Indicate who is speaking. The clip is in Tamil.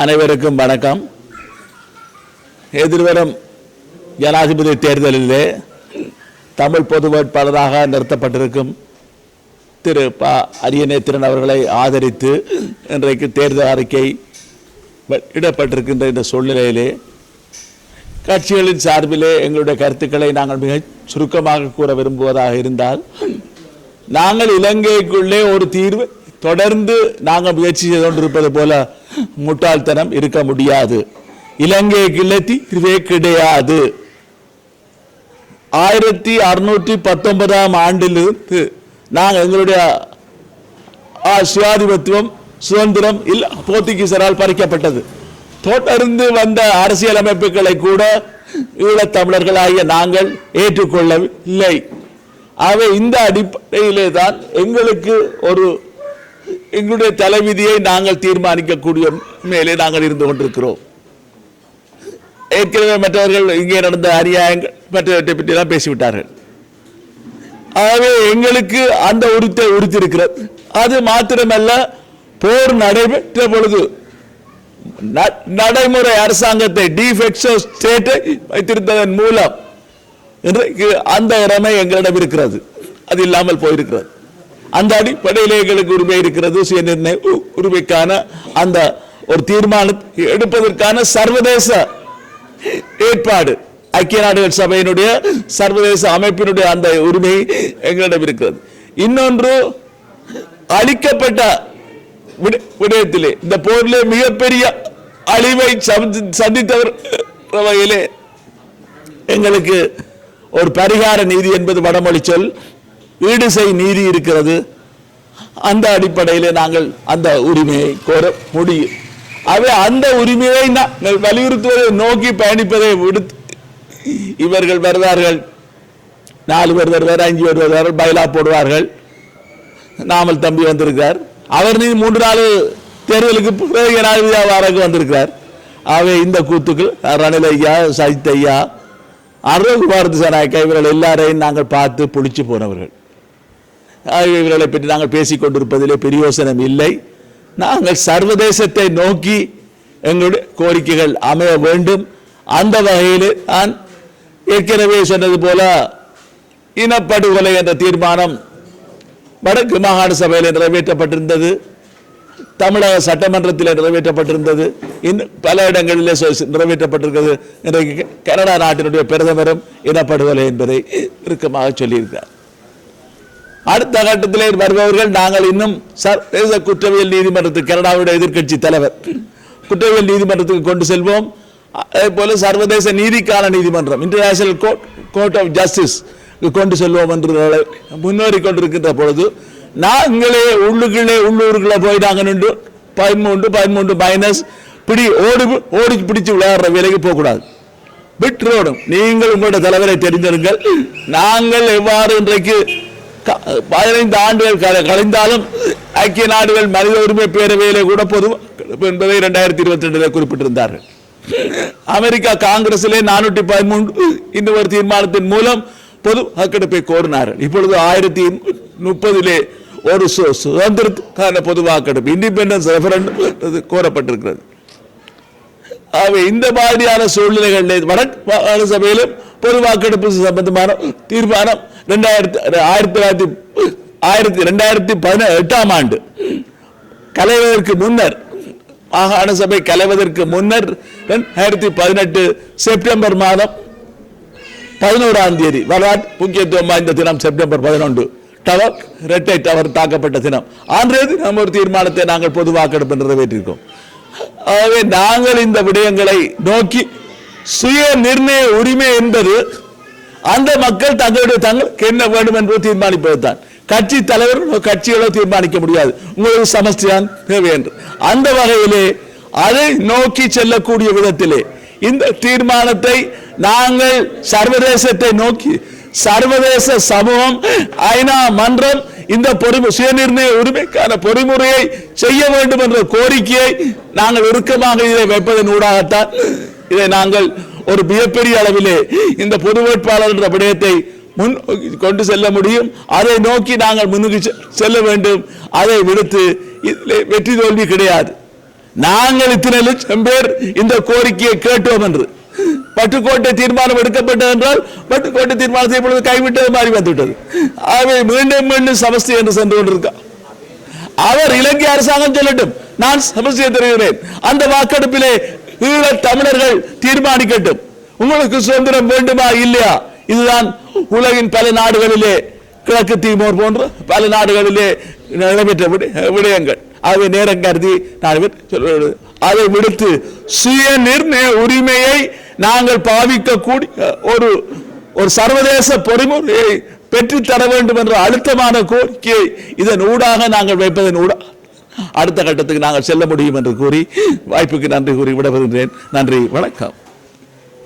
Speaker 1: அனைவருக்கும் வணக்கம். எதிர்வரும் ஜனாதிபதி தேர்தலிலே தமிழ் பொது வேட்பாளராக நிறுத்தப்பட்டிருக்கும் திரு ப. அரியநேத்திரன் அவர்களை ஆதரித்து இன்றைக்கு தேர்தல் அறிக்கை இடப்பட்டிருக்கின்ற இந்த சூழ்நிலையிலே கட்சிகளின் சார்பிலே எங்களுடைய கருத்துக்களை நாங்கள் மிக சுருக்கமாக கூற விரும்புவதாக இருந்தால் நாங்கள் இலங்கைக்குள்ளே ஒரு தீர்வு தொடர்ந்து நாங்கள் முயற்சி செய்து கொண்டிருப்பது போல முட்டாள்தனம் இருக்க முடியாது. இலங்கைக்குள்ளே இதுவே கிடையாது. ஆயிரத்தி அறுநூற்றி பத்தொன்பதாம் ஆண்டிலிருந்து நாங்கள் எங்களுடைய சுயாதிபத்துவம் சுதந்திரம் இல்ல போர்த்துகீசரால் பறிக்கப்பட்டது. தொடர்ந்து வந்த அரசியல் அமைப்புகளை கூட ஈழத் தமிழர்களாகிய நாங்கள் ஏற்றுக்கொள்ளவில்லை. ஆகவே இந்த அடிப்படையிலே தான் எங்களுக்கு ஒரு எங்களுடைய தலைவிதியை நாங்கள் தீர்மானிக்கக்கூடிய மேலே நாங்கள் இருந்து கொண்டிருக்கிறோம். ஏற்கனவே மற்றவர்கள் இங்கே நடந்த அநியாயங்கள் மற்றவற்றை பற்றி பேசிவிட்டார்கள். ஆகவே எங்களுக்கு அந்த உறுத்தை உறுத்திருக்கிறது. அது மாத்திரமல்ல போர் நடைபெற்ற பொழுது ந- நடைமுறை அரசாங்கத்தை டிஃபெக்ஷோ ஸ்டேட்டை வைத்திருந்ததன் மூலம் இன்றைக்கு அந்த இறமை எங்களிடம் இருக்கிறது அது இல்லாமல் போயிருக்கிறது. அந்த அடிப்படையில் எங்களுக்கு உரிமை இருக்கிறது சுயநிர்ணய உ- உரிமைக்கான அந்த ஒரு தீர்மானம் எடுப்பதற்கான சர்வதேச ஏற்பாடு. ஐக்கிய நாடுகள் சபையினுடைய சர்வதேச அமைப்பினுடைய அந்த உரிமை எங்களிடம் இருக்கிறது. இன்னொன்று அளிக்கப்பட்ட விடயத்திலே இந்த போரிலே மிகப்பெரிய அழிவை சந்தித்தவர் வகையிலே எங்களுக்கு ஒரு பரிகார நீதி என்பது வடமொழி சொல். ஈடு செய் நீதி இருக்கிறது. அந்த அடிப்படையில் நாங்கள் அந்த உரிமையை கோர முடியும். அவை அந்த உரிமையை நாங்கள் வலியுறுத்துவதை நோக்கி பயணிப்பதை விடுத்து இவர்கள் வருவார்கள். நாலு பேர் வருவார் அஞ்சு பேர் வருவார்கள் பயிலா போடுவார்கள். நாமல் தம்பி வந்திருக்கார். அவர் நீ மூன்று நாள் தேர்தலுக்கு பிறகு ஜனாதிபதியாக வாரக்கு வந்திருக்கிறார் ஆகவே இந்த கூத்துக்கள் ரணில் ஐயா சஜித் ஐயா அருள் திசாநாயக்கா இவர்கள் எல்லாரையும் நாங்கள் பார்த்து பிடிச்சு போனவர்கள். இவர்களை பற்றி நாங்கள் பேசிக் கொண்டிருப்பதிலே பிரயோசனம் இல்லை. நாங்கள் சர்வதேசத்தை நோக்கி எங்களுடைய கோரிக்கைகள் அமைய வேண்டும். அந்த வகையில் நான் ஏற்கனவே சொன்னது போல இனப்படுகொலை என்ற தீர்மானம் வடக்கு மாகாண சபையில் நிறைவேற்றப்பட்டிருந்தது. தமிழக சட்டமன்றத்தில் நிறைவேற்றப்பட்டிருந்தது. இன்னும் பல இடங்களிலே நிறைவேற்றப்பட்டிருக்கிறது. இன்றைக்கு கனடா நாட்டினுடைய பிரதமரும் இனப்படுகொலை என்பதை இறுக்கமாக சொல்லியிருக்கிறார். அடுத்த கட்டத்தில் வருபவர்கள் நாங்கள் இன்னும் சர்வதேச குற்றவியல் நீதிமன்றத்துக்கு கனடாவுடைய எதிர்க்கட்சி தலைவர். குற்றவியல் நீதிமன்றத்துக்கு கொண்டு செல்வோம். அதே போல சர்வதேச நீதிக்கான நீதிமன்றம் international court court of justice கொண்டு செல்வோம் என்று முன்னேறி கொண்டிருக்கின்ற பொழுது நாங்களே உள்ளுக்குள்ளே உள்ளூருக்குள்ளே போயிட்டாங்க நின்று பதிமூன்று பதிமூன்று மைனஸ் பிடி ஓடி ஓடி பிடிச்சு விளையாடுற வேலைக்கு போகக்கூடாது. விட்டுரோடும் நீங்கள் உங்களுடைய தலைவரை தெரிந்திருங்கள். நாங்கள் எவ்வாறு இன்றைக்கு பதினைந்து ஆண்டுகள் கலைந்தாலும் ஐக்கிய நாடுகள் மனித உரிமை பேரவையிலே கூட பொது என்பதை இரண்டாயிரத்தி இருபத்தி ரெண்டிலே குறிப்பிட்டிருந்தார்கள். அமெரிக்கா காங்கிரசிலே நானூற்றி பதிமூன்று இந்த ஒரு தீர்மானத்தின் மூலம் பொது வாக்கெடுப்பை கோரினார்கள். இப்பொழுது ஆயிரத்தி முப்பதிலே ஒரு சு- சுதந்திரத்துக்கான பொது வாக்கெடுப்பு இண்டிபெண்டன்ஸ் ரெஃபரண்டும் கோரப்பட்டிருக்கிறது. ஆகவே இந்த மாதிரியான சூழ்நிலைகளில் வட சபையிலும் பொது வாக்கெடுப்பு சம்பந்தமான தீர்மானம் ரெண்டாயிரத்தி ஆயிரத்தி தொள்ளாயிரத்தி ஆயிரத்தி ரெண்டாயிரத்தி பதினெட்டாம் ஆண்டு. கலைவதற்கு முன்னர் மாகாண சபை கலைவதற்கு முன்னர் ரெண்டாயிரத்தி பதினெட்டு செப்டம்பர் மாதம் பதினோராம் தேதி வரலாற்று முக்கியத்துவம் வாய்ந்த தினம் செப்டம்பர் பதினொன்று. டவர் இரட்டை டவர் தாக்கப்பட்ட தினம். அன்றைய தினம் ஒரு தீர்மானத்தை நாங்கள் பொது வாக்கெடுப்பு நிறைவேற்றியிருக்கோம் ஆகவே நாங்கள் இந்த விடயங்களை நோக்கி சுய நிர்ணய உரிமை என்பது அந்த மக்கள் தங்களுடைய தங்களுக்கு என்ன வேண்டும் என்று தீர்மானிப்பதுதான். கட்சி தலைவர்களோ கட்சிகளோ தீர்மானிக்க முடியாது. உங்களுக்கு சமஸ்திதான் தேவை என்று. அந்த வகையிலே அதை நோக்கி செல்லக்கூடிய விதத்திலே இந்த தீர்மானத்தை நாங்கள் சர்வதேசத்தை நோக்கி சர்வதேச சமூகம் ஐநா மன்றம் இந்த பொறுமை சுயநிர்ணய உரிமைக்கான பொறிமுறையை செய்ய வேண்டும் என்ற கோரிக்கையை நாங்கள் இறுக்கமாக இதை வைப்பதன் ஊடாகத்தான் இதை நாங்கள் ஒரு மிகப்பெரிய அளவிலே இந்த பொது வேட்பாளர் என்ற விடயத்தை முன் கொண்டு செல்ல முடியும். அதை நோக்கி நாங்கள் முன்னுக்கு செல்ல வேண்டும். அதை விடுத்து வெற்றி தோல்வி கிடையாது. நாங்கள் இத்தனை லட்சம் பேர் இந்த கோரிக்கையை கேட்டோம் என்று. பட்டுக்கோட்டை தீர்மானம் எடுக்கப்பட்டது என்றால் பட்டுக்கோட்டை தீர்மானத்தை இப்பொழுது கைவிட்டது மாறி வந்துவிட்டது. ஆகவே மீண்டும் மீண்டும் சமஸ்தி என்று சென்று கொண்டிருக்கா அவர் இலங்கை அரசாங்கம் சொல்லட்டும். நான் சமஸ்தியை தருகிறேன். அந்த வாக்கெடுப்பிலே ஈழத் தமிழர்கள் தீர்மானிக்கட்டும். உங்களுக்கு சுதந்திரம் வேண்டுமா இல்லையா? இதுதான் உலகின் பல நாடுகளிலே கிழக்கு தீமோர் போன்ற பல நாடுகளிலே நடைபெற்ற விடயங்கள். ஆகவே நேரம் கருதி நான் சொல்வது. அதை விடுத்து சுய நிர்ணய உரிமையை நாங்கள் பாவிக்கக்கூடிய ஒரு ஒரு சர்வதேச பொறிமுறையை பெற்றுத்தர வேண்டும் என்ற அழுத்தமான கோரிக்கையை இதன் ஊடாக நாங்கள் வைப்பதன் ஊடாக அடுத்த கட்டத்துக்கு நாங்கள் செல்ல முடியும் என்று கூறி வாய்ப்புக்கு நன்றி கூறி விடைபெறுகிறேன். நன்றி வணக்கம்.